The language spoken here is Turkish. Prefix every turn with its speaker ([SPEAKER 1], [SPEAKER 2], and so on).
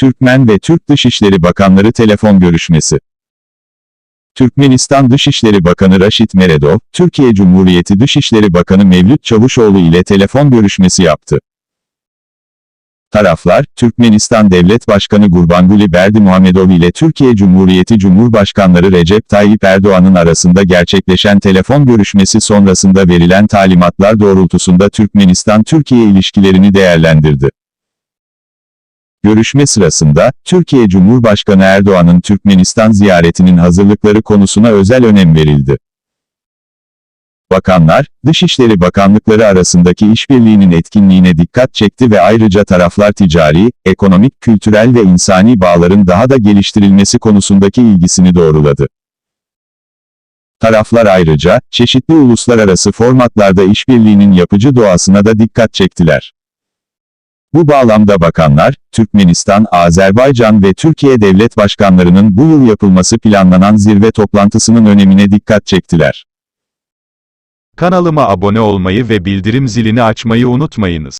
[SPEAKER 1] Türkmen ve Türk Dışişleri Bakanları telefon görüşmesi. Türkmenistan Dışişleri Bakanı Raşit Meredov, Türkiye Cumhuriyeti Dışişleri Bakanı Mevlüt Çavuşoğlu ile telefon görüşmesi yaptı. Taraflar, Türkmenistan Devlet Başkanı Gurbanguly Berdimuhamedov ile Türkiye Cumhuriyeti Cumhurbaşkanları Recep Tayyip Erdoğan'ın arasında gerçekleşen telefon görüşmesi sonrasında verilen talimatlar doğrultusunda Türkmenistan-Türkiye ilişkilerini değerlendirdi. Görüşme sırasında, Türkiye Cumhurbaşkanı Erdoğan'ın Türkmenistan ziyaretinin hazırlıkları konusuna özel önem verildi. Bakanlar, Dışişleri Bakanlıkları arasındaki işbirliğinin etkinliğine dikkat çekti ve ayrıca taraflar ticari, ekonomik, kültürel ve insani bağların daha da geliştirilmesi konusundaki ilgisini doğruladı. Taraflar ayrıca, çeşitli uluslararası formatlarda işbirliğinin yapıcı doğasına da dikkat çektiler. Bu bağlamda bakanlar, Türkmenistan, Azerbaycan ve Türkiye devlet başkanlarının bu yıl yapılması planlanan zirve toplantısının önemine dikkat çektiler.
[SPEAKER 2] Kanalıma abone olmayı ve bildirim zilini açmayı unutmayınız.